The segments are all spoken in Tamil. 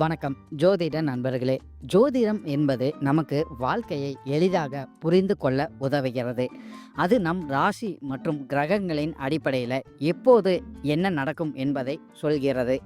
வணக்கம். ஜோதிட நண்பர்களே ஜோதிடம் என்பது நமக்கு வாழ்க்கையை எளிதாக புரிந்து கொள்ள உதவுகிறது. அது நம் ராசி மற்றும் கிரகங்களின் அடிப்படையில் எப்போது என்ன நடக்கும் என்பதை சொல்கிறது.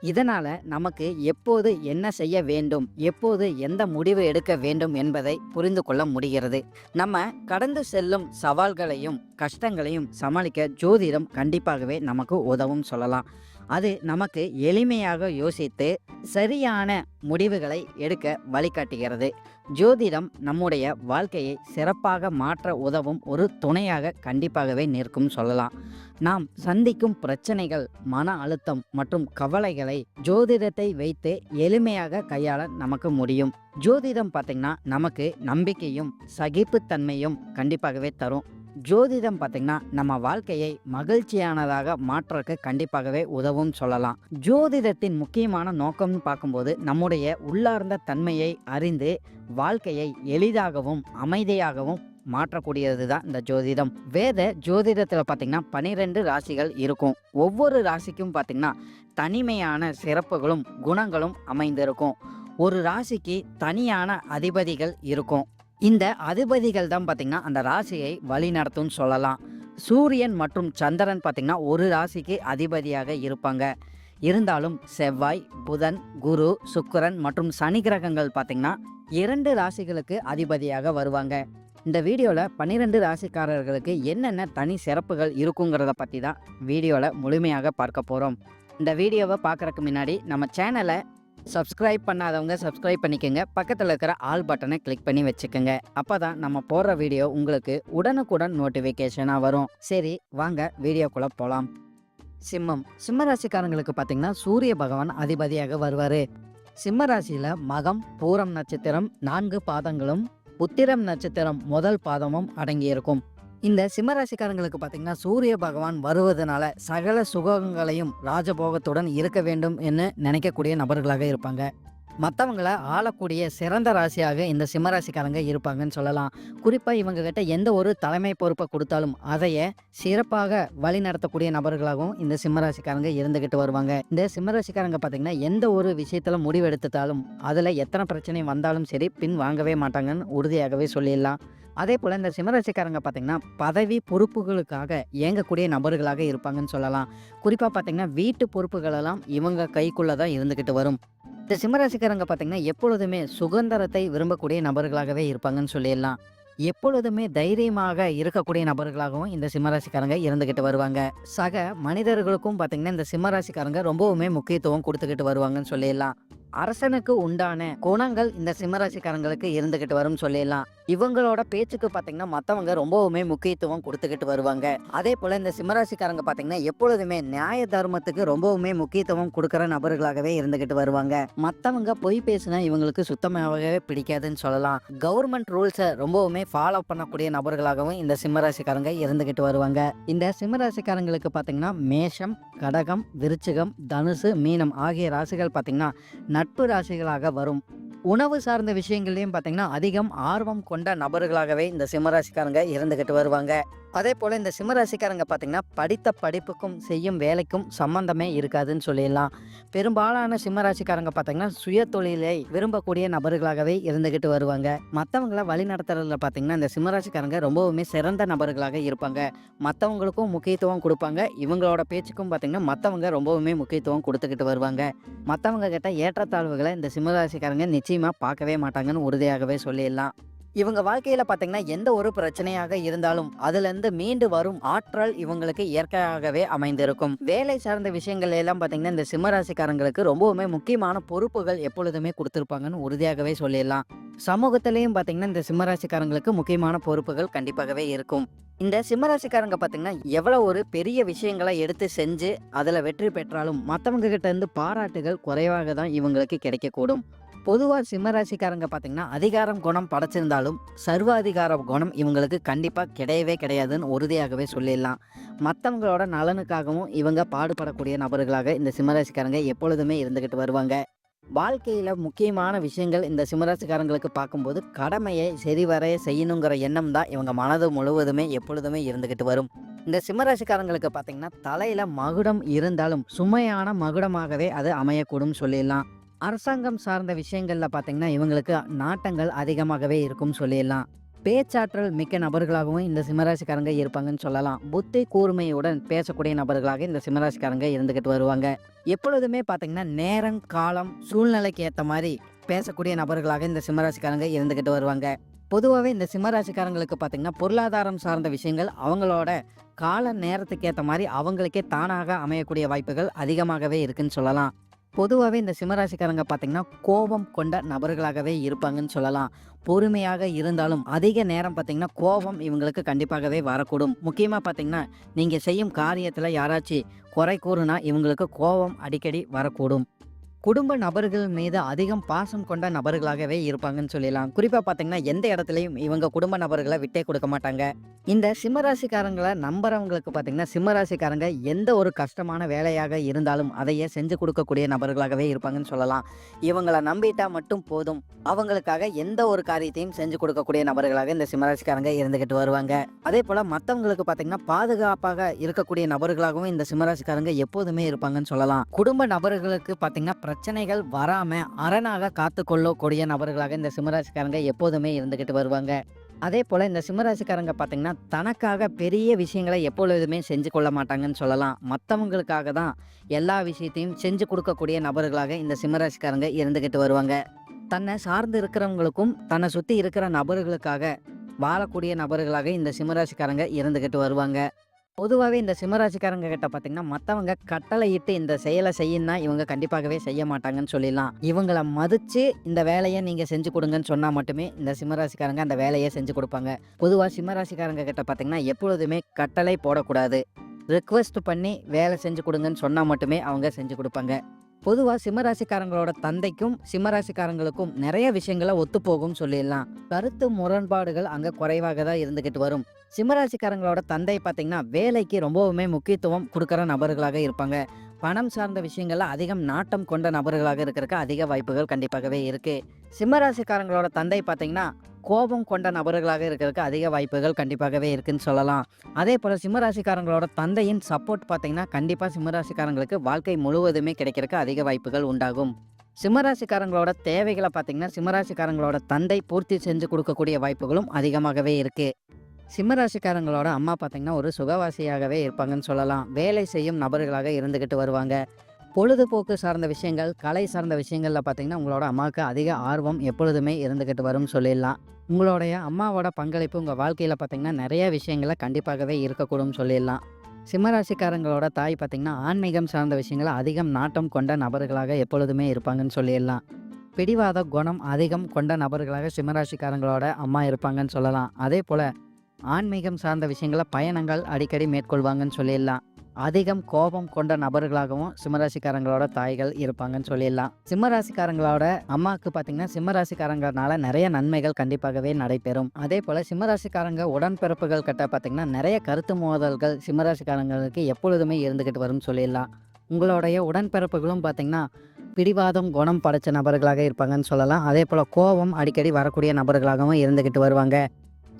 இதனால் நமக்கு எப்போது என்ன செய்ய வேண்டும் எப்போது எந்த முடிவு எடுக்க வேண்டும் என்பதை புரிந்து கொள்ள முடிகிறது. நம்ம கடந்து செல்லும் சவால்களையும் கஷ்டங்களையும் சமாளிக்க ஜோதிடம் கண்டிப்பாகவே நமக்கு உதவும் சொல்லலாம். அது நமக்கு எளிமையாக யோசித்து சரியான முடிவுகளை எடுக்க வழிகாட்டுகிறது. ஜோதிடம் நம்முடைய வாழ்க்கையை சிறப்பாக மாற்ற உதவும் ஒரு துணையாக கண்டிப்பாகவே நிற்கும் சொல்லலாம். நாம் சந்திக்கும் பிரச்சனைகள் மன அழுத்தம் மற்றும் கவலைகளை ஜோதிடத்தை வைத்து எளிமையாக கையாள நமக்கு முடியும். ஜோதிடம் பார்த்திங்கன்னா நமக்கு நம்பிக்கையும் சகிப்புத்தன்மையும் கண்டிப்பாகவே தரும். ஜோதிடம் பார்த்திங்கன்னா நம்ம வாழ்க்கையை மகிழ்ச்சியானதாக மாற்றக்கு கண்டிப்பாகவே உதவும் சொல்லலாம். ஜோதிடத்தின் முக்கியமான நோக்கம்னு பார்க்கும்போது நம்முடைய உள்ளார்ந்த தன்மையை அறிந்து வாழ்க்கையை எளிதாகவும் அமைதியாகவும் மாற்றக்கூடியது தான் இந்த ஜோதிடம். வேத ஜோதிடத்தில் பார்த்திங்கன்னா பனிரெண்டு ராசிகள் இருக்கும். ஒவ்வொரு ராசிக்கும் பார்த்திங்கன்னா தனிமையான சிறப்புகளும் குணங்களும் அமைந்திருக்கும். ஒரு ராசிக்கு தனியான அதிபதிகள் இருக்கும். இந்த அதிபதிகள் தான் பார்த்திங்கன்னா அந்த ராசியை வழி நடத்தும்னு சொல்லலாம். சூரியன் மற்றும் சந்திரன் பார்த்திங்கன்னா ஒரு ராசிக்கு அதிபதியாக இருப்பாங்க. இருந்தாலும் செவ்வாய் புதன் குரு சுக்கரன் மற்றும் சனி கிரகங்கள் பார்த்திங்கன்னா இரண்டு ராசிகளுக்கு அதிபதியாக வருவாங்க. இந்த வீடியோவில் பன்னிரெண்டு ராசிக்காரர்களுக்கு என்னென்ன தனி சிறப்புகள் இருக்குங்கிறத பற்றி தான் வீடியோவில் முழுமையாக பார்க்க போகிறோம் இந்த வீடியோவை பார்க்குறக்கு முன்னாடி நம்ம சேனலை சப்ஸ்கிரைப் பண்ணாதவங்க சப்ஸ்கிரைப் பண்ணிக்கோங்க. பக்கத்தில் இருக்கிற ஆல் பட்டனை கிளிக் பண்ணி வச்சுக்கோங்க. அப்போ தான் நம்ம போடுற வீடியோ உங்களுக்கு உடனுக்குடன் நோட்டிஃபிகேஷனாக வரும். சரி வாங்க வீடியோக்குள்ளே போகலாம் சிம்மம். சிம்ம ராசிக்காரங்களுக்கு பார்த்தீங்கன்னா சூரிய பகவான் அதிபதியாக வருவார். சிம்ம ராசியில் மகம் பூரம் நட்சத்திரம் நான்கு பாதங்களும் உத்திரம் நட்சத்திரம் முதல் பாதமும் அடங்கியிருக்கும். இந்த சிம்மராசிக்காரங்களுக்கு பார்த்தீங்கன்னா சூரிய பகவான் வருவதனால சகல சுகங்களையும் ராஜபோகத்துடன் இருக்க வேண்டும் என்று நினைக்கக்கூடிய நபர்களாக இருப்பாங்க. மற்றவங்கள ஆளக்கூடிய சிறந்த ராசியாக இந்த சிம்மராசிக்காரங்க இருப்பாங்கன்னு சொல்லலாம். குறிப்பாக இவங்க கிட்ட எந்த ஒரு தலைமை பொறுப்பை கொடுத்தாலும் அதைய சிறப்பாக வழி நடத்தக்கூடிய நபர்களாகவும் இந்த சிம்மராசிக்காரங்க இருந்துகிட்டு வருவாங்க. இந்த சிம்மராசிக்காரங்க பார்த்தீங்கன்னா எந்த ஒரு விஷயத்தில் முடிவெடுத்துட்டாலும் அதில் எத்தனை பிரச்சனை வந்தாலும் சரி பின் வாங்கவே மாட்டாங்கன்னு உறுதியாகவே சொல்லிடலாம். அதே போல் இந்த சிம்மராசிக்காரங்க பார்த்திங்கன்னா பதவி பொறுப்புகளுக்காக இயங்கக்கூடிய நபர்களாக இருப்பாங்கன்னு சொல்லலாம். குறிப்பாக பார்த்திங்கன்னா வீட்டு பொறுப்புகளெல்லாம் இவங்க கைக்குள்ளே தான் இருந்துக்கிட்டு வரும். இந்த சிம்மராசிக்காரங்க பார்த்திங்கன்னா எப்பொழுதுமே சுதந்திரத்தை விரும்பக்கூடிய நபர்களாகவே இருப்பாங்கன்னு சொல்லிடலாம். எப்பொழுதுமே தைரியமாக இருக்கக்கூடிய நபர்களாகவும் இந்த சிம்மராசிக்காரங்க இருந்துக்கிட்டு வருவாங்க. சக மனிதர்களுக்கும் பார்த்திங்கன்னா இந்த சிம்மராசிக்காரங்க ரொம்பவுமே முக்கியத்துவம் கொடுத்துக்கிட்டு வருவாங்கன்னு சொல்லிடலாம். அரசனுக்கு உண்டான குணங்கள் இந்த சிம்மராசிக்காரங்களுக்கு இருந்துகிட்டு வரும் சொல்லிடலாம். இவங்களோட பேச்சுக்கு பார்த்தீங்கன்னா மற்றவங்க ரொம்பவுமே முக்கியத்துவம் கொடுத்துக்கிட்டு வருவாங்க. அதே போல் இந்த சிம்மராசிக்காரங்க பார்த்தீங்கன்னா எப்பொழுதுமே நியாய தர்மத்துக்கு ரொம்பவுமே முக்கியத்துவம் கொடுக்குற நபர்களாகவே இருந்துகிட்டு வருவாங்க. மற்றவங்க பொய் பேசினா இவங்களுக்கு சுத்தமாகவே பிடிக்காதுன்னு சொல்லலாம். கவர்மெண்ட் ரூல்ஸை ரொம்பவுமே ஃபாலோ பண்ணக்கூடிய நபர்களாகவும் இந்த சிம்மராசிக்காரங்க இருந்துகிட்டு வருவாங்க. இந்த சிம்மராசிக்காரங்களுக்கு பார்த்தீங்கன்னா மேஷம் கடகம் விருச்சிகம் தனுசு மீனம் ஆகிய ராசிகள் பார்த்தீங்கன்னா நட்பு ராசிகளாக வரும். உணவு சார்ந்த விஷயங்கள்லையும் பார்த்தீங்கன்னா அதிகம் ஆர்வம் கொண்ட நபர்களாகவே இந்த சிம்மராசிக்காரங்க இருந்துக்கிட்டு வருவாங்க. அதே போல் இந்த சிம்மராசிக்காரங்க பார்த்திங்கன்னா படித்த படிப்புக்கும் செய்யும் வேலைக்கும் சம்பந்தமே இருக்காதுன்னு சொல்லிடலாம். பெரும்பாலான சிம்மராசிக்காரங்க பார்த்திங்கன்னா சுய தொழிலை விரும்பக்கூடிய நபர்களாகவே இருந்துக்கிட்டு வருவாங்க. மற்றவங்கள வழி நடத்துறதுல பார்த்தீங்கன்னா இந்த சிம்மராசிக்காரங்க ரொம்பவுமே சிறந்த நபர்களாக இருப்பாங்க. மற்றவங்களுக்கும் முக்கியத்துவம் கொடுப்பாங்க. இவங்களோட பேச்சுக்கும் பார்த்திங்கன்னா மற்றவங்க ரொம்பவுமே முக்கியத்துவம் கொடுத்துக்கிட்டு வருவாங்க. மற்றவங்க கிட்ட ஏற்றத்தாழ்வுகளை இந்த சிம்மராசிக்காரங்க நிச்சயமாக பார்க்கவே மாட்டாங்கன்னு உறுதியாகவே சொல்லிடலாம். இவங்க வாழ்க்கையில் பார்த்தீங்கன்னா எந்த ஒரு பிரச்சனையாக இருந்தாலும் அதுலேருந்து மீண்டு வரும் ஆற்றல் இவங்களுக்கு இயற்கையாகவே அமைந்திருக்கும். வேலை சார்ந்த விஷயங்கள் எல்லாம் பார்த்தீங்கன்னா இந்த சிம்மராசிக்காரங்களுக்கு ரொம்பவுமே முக்கியமான பொறுப்புகள் எப்பொழுதுமே கொடுத்துருப்பாங்கன்னு உறுதியாகவே சொல்லிடலாம். சமூகத்திலையும் பாத்தீங்கன்னா இந்த சிம்மராசிக்காரங்களுக்கு முக்கியமான பொறுப்புகள் கண்டிப்பாகவே இருக்கும். இந்த சிம்மராசிக்காரங்க பார்த்தீங்கன்னா எவ்வளோ ஒரு பெரிய விஷயங்களை எடுத்து செஞ்சு அதில் வெற்றி பெற்றாலும் மற்றவங்க கிட்ட இருந்து பாராட்டுகள் குறைவாக தான் இவங்களுக்கு கிடைக்கக்கூடும். பொதுவாக சிம்மராசிக்காரங்க பார்த்தீங்கன்னா அதிகாரம் குணம் படைச்சிருந்தாலும் சர்வாதிகார குணம் இவங்களுக்கு கண்டிப்பாக கிடையவே கிடையாதுன்னு உறுதியாகவே சொல்லிடலாம். மற்றவங்களோட நலனுக்காகவும் இவங்க பாடுபடக்கூடிய நபர்களாக இந்த சிம்மராசிக்காரங்க எப்பொழுதுமே இருந்துக்கிட்டு வருவாங்க. வாழ்க்கையில் முக்கியமான விஷயங்கள் இந்த சிம்மராசிக்காரங்களுக்கு பார்க்கும்போது கடமையை சரிவரைய செய்யணுங்கிற எண்ணம் தான் இவங்க மனது முழுவதுமே எப்பொழுதுமே இருந்துக்கிட்டு வரும். இந்த சிம்மராசிக்காரங்களுக்கு பார்த்தீங்கன்னா தலையில் மகுடம் இருந்தாலும் சுமையான மகுடமாகவே அது அமையக்கூடும் சொல்லிடலாம். அரசாங்கம் சார்ந்த விஷயங்களில் பார்த்தீங்கன்னா இவங்களுக்கு நாட்டங்கள் அதிகமாகவே இருக்கும் சொல்லிடலாம். பேச்சாற்றல் மிக்க நபர்களாகவும் இந்த சிம்மராசிக்காரங்க இருப்பாங்கன்னு சொல்லலாம். புத்தி கூர்மையுடன் பேசக்கூடிய நபர்களாக இந்த சிம்மராசிக்காரங்க இருந்துக்கிட்டு வருவாங்க. எப்பொழுதுமே பார்த்தீங்கன்னா நேரம் காலம் சூழ்நிலைக்கு ஏற்ற மாதிரி பேசக்கூடிய நபர்களாக இந்த சிம்மராசிக்காரங்க இருந்துக்கிட்டு வருவாங்க. பொதுவாகவே இந்த சிம்மராசிக்காரங்களுக்கு பார்த்தீங்கன்னா பொருளாதாரம் சார்ந்த விஷயங்கள் அவங்களோட கால நேரத்துக்கு ஏற்ற மாதிரி அவங்களுக்கே தானாக அமையக்கூடிய வாய்ப்புகள் அதிகமாகவே இருக்குன்னு சொல்லலாம். பொதுவாகவே இந்த சிம்மராசிக்காரங்க பார்த்தீங்கன்னா கோபம் கொண்ட நபர்களாகவே இருப்பாங்கன்னு சொல்லலாம். பொறுமையாக இருந்தாலும் அதிக நேரம் பார்த்தீங்கன்னா கோபம் இவங்களுக்கு கண்டிப்பாகவே வரக்கூடும். முக்கியமாக பார்த்தீங்கன்னா நீங்கள் செய்யும் காரியத்தில் யாராச்சும் குறை கூறுனா இவங்களுக்கு கோபம் அடிக்கடி வரக்கூடும். குடும்ப நபர்கள் மீது அதிகம் பாசம் கொண்ட நபர்களாகவே இருப்பாங்கன்னு சொல்லலாம் குறிப்பாக பார்த்தீங்கன்னா எந்த இடத்துலையும் இவங்க குடும்ப நபர்களை விட்டே கொடுக்க மாட்டாங்க. இந்த சிம்மராசிக்காரங்களை நம்புறவங்களுக்கு பார்த்தீங்கன்னா சிம்மராசிக்காரங்க எந்த ஒரு கஷ்டமான வேலையாக இருந்தாலும் அதையே செஞ்சு கொடுக்கக்கூடிய நபர்களாகவே இருப்பாங்கன்னு சொல்லலாம். இவங்களை நம்பிட்டா மட்டும் போதும். அவங்களுக்காக எந்த ஒரு காரியத்தையும் செஞ்சு கொடுக்கக்கூடிய நபர்களாக இந்த சிம்மராசிக்காரங்க இருந்துகிட்டு வருவாங்க. அதே போல் மற்றவங்களுக்கு பார்த்தீங்கன்னா பாதுகாப்பாக இருக்கக்கூடிய நபர்களாகவும் இந்த சிம்மராசிக்காரங்க எப்போதுமே இருப்பாங்கன்னு சொல்லலாம். குடும்ப நபர்களுக்கு பார்த்தீங்கன்னா பிரச்சனைகள் வராம அரணாக காத்து கொள்ளக்கூடிய நபர்களாக இந்த சிம்மராசிக்காரங்க எப்போதுமே இருந்துகிட்டு வருவாங்க. அதே போல் இந்த சிம்மராசிக்காரங்க பார்த்தீங்கன்னா தனக்காக பெரிய விஷயங்களை எப்பொழுதுமே செஞ்சு கொள்ள மாட்டாங்கன்னு சொல்லலாம். மற்றவங்களுக்காக தான் எல்லா விஷயத்தையும் செஞ்சு கொடுக்கக்கூடிய நபர்களாக இந்த சிம்மராசிக்காரங்க இருந்துக்கிட்டு வருவாங்க. தன்னை சார்ந்து இருக்கிறவங்களுக்கும் தன்னை சுற்றி இருக்கிற நபர்களுக்காக வாழக்கூடிய நபர்களாக இந்த சிம்மராசிக்காரங்க இருந்துக்கிட்டு வருவாங்க. பொதுவாகவே இந்த சிம்மராசிக்காரங்க கிட்ட பார்த்தீங்கன்னா மற்றவங்க கட்டளையிட்டு இந்த செயலை செய்யணும்னா இவங்க கண்டிப்பாகவே செய்ய மாட்டாங்கன்னு சொல்லிடலாம். இவங்கள மதித்து இந்த வேலையை நீங்கள் செஞ்சு கொடுங்கன்னு சொன்னால் மட்டுமே இந்த சிம்மராசிக்காரங்க அந்த வேலையை செஞ்சு கொடுப்பாங்க. பொதுவாக சிம்மராசிக்காரங்க கிட்ட பார்த்தீங்கன்னா எப்பொழுதுமே கட்டளை போடக்கூடாது. ரிக்வெஸ்ட் பண்ணி வேலை செஞ்சு கொடுங்கன்னு சொன்னால் மட்டுமே அவங்க செஞ்சு கொடுப்பாங்க. பொதுவாக சிம்மராசிக்காரங்களோட தந்தைக்கும் சிம்மராசிக்காரங்களுக்கும் நிறைய விஷயங்களை ஒத்துப்போகும் சொல்லிடலாம். கருத்து முரண்பாடுகள் அங்கே குறைவாக தான் இருந்துக்கிட்டு வரும். சிம்மராசிக்காரங்களோட தந்தை பார்த்தீங்கன்னா வேலைக்கு ரொம்பவுமே முக்கியத்துவம் கொடுக்குற நபர்களாக இருப்பாங்க. பணம் சார்ந்த விஷயங்கள்ல அதிகம் நாட்டம் கொண்ட நபர்களாக இருக்கிறதுக்கு அதிக வாய்ப்புகள் கண்டிப்பாகவே இருக்கு. சிம்மராசிக்காரங்களோட தந்தை பார்த்தீங்கன்னா கோபம் கொண்ட நபர்களாக இருக்கிறதுக்கு அதிக வாய்ப்புகள் கண்டிப்பாகவே இருக்குன்னு சொல்லலாம். அதே போல் சிம்மராசிக்காரங்களோட தந்தையின் சப்போர்ட் பார்த்தீங்கன்னா கண்டிப்பாக சிம்மராசிக்காரங்களுக்கு வாழ்க்கை முழுவதுமே கிடைக்கிறதுக்கு அதிக வாய்ப்புகள் உண்டாகும். சிம்மராசிக்காரங்களோட தேவைகளை பார்த்தீங்கன்னா சிம்மராசிக்காரங்களோட தந்தை பூர்த்தி செஞ்சு கொடுக்கக்கூடிய வாய்ப்புகளும் அதிகமாகவே இருக்குது சிம்மராசிக்காரங்களோட அம்மா பார்த்தீங்கன்னா ஒரு சுகவாசியாகவே இருப்பாங்கன்னு சொல்லலாம். வேலை செய்யும் நபர்களாக இருந்துக்கிட்டு வருவாங்க. பொழுதுபோக்கு சார்ந்த விஷயங்கள் கலை சார்ந்த விஷயங்களில் பார்த்தீங்கன்னா உங்களோட அம்மாவுக்கு அதிக ஆர்வம் எப்பொழுதுமே இருந்துக்கிட்டு வரும்னு சொல்லிடலாம். உங்களுடைய அம்மாவோட பங்களிப்பு உங்கள் வாழ்க்கையில் பார்த்தீங்கன்னா நிறைய விஷயங்களை கண்டிப்பாகவே இருக்கக்கூடும் சொல்லிடலாம். சிம்மராசிக்காரங்களோட தாய் பார்த்திங்கன்னா ஆன்மீகம் சார்ந்த விஷயங்களை அதிகம் நாட்டம் கொண்ட நபர்களாக எப்பொழுதுமே இருப்பாங்கன்னு சொல்லிடலாம். பிடிவாத குணம் அதிகம் கொண்ட நபர்களாக சிம்மராசிக்காரங்களோட அம்மா இருப்பாங்கன்னு சொல்லலாம். அதே போல் ஆன்மீகம் சார்ந்த விஷயங்களை பயணங்கள் அடிக்கடி மேற்கொள்வாங்கன்னு சொல்லிடலாம். அதிகம் கோபம் கொண்ட நபர்களாகவும் சிம்மராசிக்காரங்களோட தாய்கள் இருப்பாங்கன்னு சொல்லிடலாம். சிம்மராசிக்காரங்களோட அம்மாவுக்கு பார்த்தீங்கன்னா சிம்மராசிக்காரங்கனால நிறைய நன்மைகள் கண்டிப்பாகவே நடைபெறும். அதே போல் சிம்மராசிக்காரங்க உடன்பிறப்புகள் கிட்ட பார்த்தீங்கன்னா நிறைய கருத்து மோதல்கள் சிம்மராசிக்காரங்களுக்கு எப்பொழுதுமே இருந்துக்கிட்டு வரும்னு சொல்லிடலாம். உங்களுடைய உடன்பிறப்புகளும் பார்த்தீங்கன்னா பிடிவாதம் குணம் படைச்ச நபர்களாக இருப்பாங்கன்னு சொல்லலாம். அதே போல் கோபம் அடிக்கடி வரக்கூடிய நபர்களாகவும் இருந்துக்கிட்டு வருவாங்க.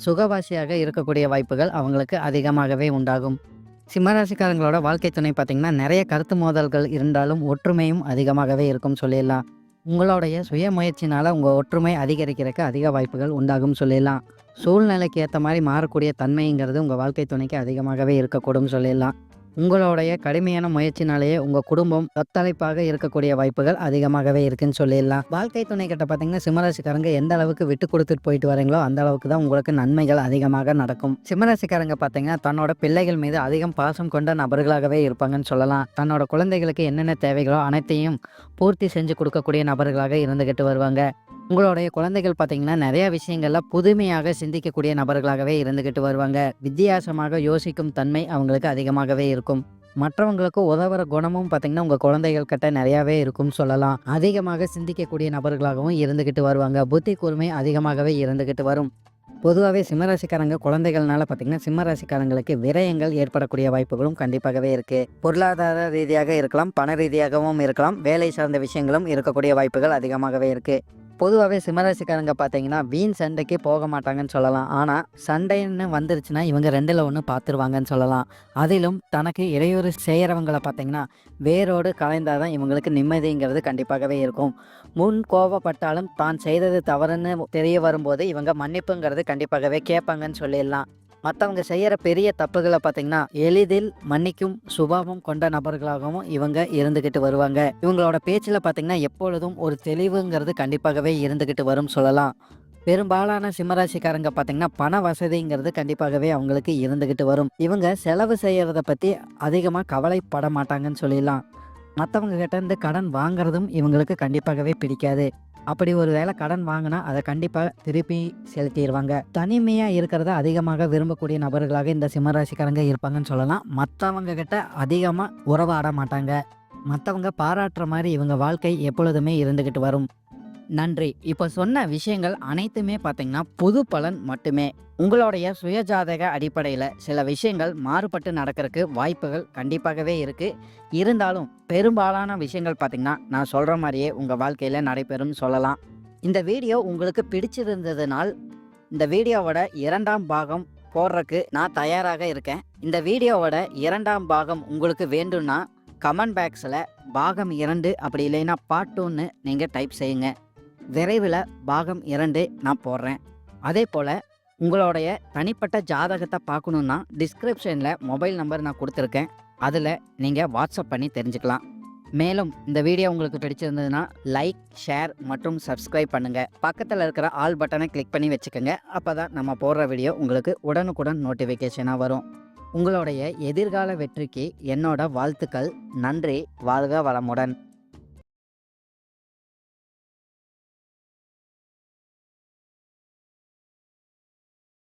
சுகவாசியாக இருக்கக்கூடிய வாய்ப்புகள் அவங்களுக்கு அதிகமாகவே உண்டாகும். சிம்மராசிக்காரங்களோட வாழ்க்கை துணை பார்த்திங்கன்னா நிறைய கருத்து மோதல்கள் இருந்தாலும் ஒற்றுமையும் அதிகமாகவே இருக்கும் சொல்லிடலாம். உங்களுடைய சுய முயற்சினால் உங்கள் ஒற்றுமை அதிகரிக்கிறதுக்கு அதிக வாய்ப்புகள் உண்டாகும் சொல்லிடலாம். சூழ்நிலைக்கு ஏற்ற மாதிரி மாறக்கூடிய தன்மைங்கிறது உங்கள் வாழ்க்கை துணைக்கு அதிகமாகவே இருக்கக்கூடும் சொல்லிடலாம். உங்களுடைய கடுமையான முயற்சினாலேயே உங்கள் குடும்பம் ஒத்தழைப்பாக இருக்கக்கூடிய வாய்ப்புகள் அதிகமாகவே இருக்குன்னு சொல்லிடலாம். வாழ்க்கை துணை கிட்ட பார்த்தீங்கன்னா சிம்மராசிக்காரங்க எந்த அளவுக்கு விட்டு கொடுத்துட்டு போயிட்டு வரீங்களோ அந்த அளவுக்கு தான் உங்களுக்கு நன்மைகள் அதிகமாக நடக்கும். சிம்மராசிக்காரங்க பார்த்தீங்கன்னா தன்னோட பிள்ளைகள் மீது அதிகம் பாசம் கொண்ட நபர்களாகவே இருப்பாங்கன்னு சொல்லலாம். தன்னோட குழந்தைகளுக்கு என்னென்ன தேவைகளோ அனைத்தையும் பூர்த்தி செஞ்சு கொடுக்கக்கூடிய நபர்களாக இருந்துகிட்டு வருவாங்க. உங்களுடைய குழந்தைகள் பார்த்தீங்கன்னா நிறைய விஷயங்கள்ல புதுமையாக சிந்திக்கக்கூடிய நபர்களாகவே இருந்துகிட்டு வருவாங்க. வித்தியாசமாக யோசிக்கும் தன்மை அவங்களுக்கு அதிகமாகவே இருக்கும். மற்றவங்களுக்கு உதவுற குணமும் பார்த்தீங்கன்னா உங்கள் குழந்தைகள் கிட்ட நிறையாவே இருக்கும்னு சொல்லலாம். அதிகமாக சிந்திக்கக்கூடிய நபர்களாகவும் இருந்துக்கிட்டு வருவாங்க. புத்தி கூர்மை அதிகமாகவே இருந்துக்கிட்டு வரும். பொதுவாகவே சிம்மராசிக்காரங்க குழந்தைகள்னால பார்த்தீங்கன்னா சிம்மராசிக்காரங்களுக்கு விரயங்கள் ஏற்படக்கூடிய வாய்ப்புகளும் கண்டிப்பாகவே இருக்குது பொருளாதார ரீதியாக இருக்கலாம் பண ரீதியாகவும் இருக்கலாம் வேலை சார்ந்த விஷயங்களும் இருக்கக்கூடிய வாய்ப்புகள் அதிகமாகவே இருக்குது பொதுவாகவே சிம்மராசிக்காரங்க பார்த்தீங்கன்னா வீண் சண்டைக்கு போக மாட்டாங்கன்னு சொல்லலாம். ஆனால் சண்டைன்னு வந்துருச்சுன்னா இவங்க ரெண்டில் ஒன்று பார்த்துருவாங்கன்னு சொல்லலாம். அதிலும் தனக்கு இடையூறு செய்கிறவங்களை பார்த்தீங்கன்னா வேரோடு கலைந்தால் தான் இவங்களுக்கு நிம்மதிங்கிறது கண்டிப்பாகவே இருக்கும். முன் கோபப்பட்டாலும் தான் செய்தது தவறுன்னு தெரிய வரும்போது இவங்க மன்னிப்புங்கிறது கண்டிப்பாகவே கேட்பாங்கன்னு சொல்லிடலாம். மற்றவங்க செய்கிற பெரிய தப்புகளை பார்த்தீங்கன்னா எளிதில் மன்னிக்கும் சுபாவம் கொண்ட நபர்களாகவும் இவங்க இருந்துக்கிட்டு வருவாங்க. இவங்களோட பேச்சில் பார்த்தீங்கன்னா எப்பொழுதும் ஒரு தெளிவுங்கிறது கண்டிப்பாகவே இருந்துக்கிட்டு வரும் சொல்லலாம். பெரும்பாலான சிம்மராசிக்காரங்க பார்த்தீங்கன்னா பண வசதிங்கிறது கண்டிப்பாகவே அவங்களுக்கு இருந்துக்கிட்டு வரும். இவங்க செலவு செய்கிறத பற்றி அதிகமாக கவலைப்பட மாட்டாங்கன்னு சொல்லிடலாம். மற்றவங்க கிட்டேருந்து கடன் வாங்குறதும் இவங்களுக்கு கண்டிப்பாகவே பிடிக்காது. அப்படி ஒரு வேளை கடன் வாங்கினா அதை கண்டிப்பாக திருப்பி செலுத்திடுவாங்க. தனிமையாக இருக்கிறத அதிகமாக விரும்பக்கூடிய நபர்களாக இந்த சிம்மராசிக்காரங்க இருப்பாங்கன்னு சொல்லலாம். மற்றவங்க கிட்ட அதிகமாக உறவாட மாட்டாங்க. மற்றவங்க பாராட்டுற மாதிரி இவங்க வாழ்க்கை எப்பொழுதுமே இருந்துக்கிட்டு வரும். நன்றி. இப்போ சொன்ன விஷயங்கள் அனைத்துமே பார்த்தீங்கன்னா பொது பலன் மட்டுமே. உங்களுடைய சுயஜாதக அடிப்படையில் சில விஷயங்கள் மாறுபட்டு நடக்கிறதுக்கு வாய்ப்புகள் கண்டிப்பாகவே இருக்குது இருந்தாலும் பெரும்பாலான விஷயங்கள் பார்த்திங்கன்னா நான் சொல்கிற மாதிரியே உங்கள் வாழ்க்கையில் நடைபெறும் சொல்லலாம். இந்த வீடியோ உங்களுக்கு பிடிச்சிருந்ததுனால் இந்த வீடியோவோட இரண்டாம் பாகம் போடுறதுக்கு நான் தயாராக இருக்கேன். இந்த வீடியோவோட இரண்டாம் பாகம் உங்களுக்கு வேண்டும்னா கமெண்ட் பாக்ஸில் பாகம் இரண்டு அப்படி இல்லைன்னா பார்ட் டூன்னு நீங்கள் டைப் செய்யுங்க. விரைவில் பாகம் இரண்டு நான் போடுறேன். அதே போல் உங்களுடைய தனிப்பட்ட ஜாதகத்தை பார்க்கணுன்னா டிஸ்கிரிப்ஷனில் மொபைல் நம்பர் நான் கொடுத்துருக்கேன். அதில் நீங்கள் வாட்ஸ்அப் பண்ணி தெரிஞ்சுக்கலாம். மேலும் இந்த வீடியோ உங்களுக்கு பிடிச்சிருந்ததுன்னா லைக் ஷேர் மற்றும் சப்ஸ்கிரைப் பண்ணுங்கள் பக்கத்தில் இருக்கிற ஆல் பட்டனை கிளிக் பண்ணி வச்சுக்கோங்க. அப்போ தான் நம்ம போடுற வீடியோ உங்களுக்கு உடனுக்குடன் நோட்டிஃபிகேஷனாக வரும். உங்களுடைய எதிர்கால வெற்றிக்கு என்னோட வாழ்த்துக்கள். நன்றி. வாழ்க வளமுடன்.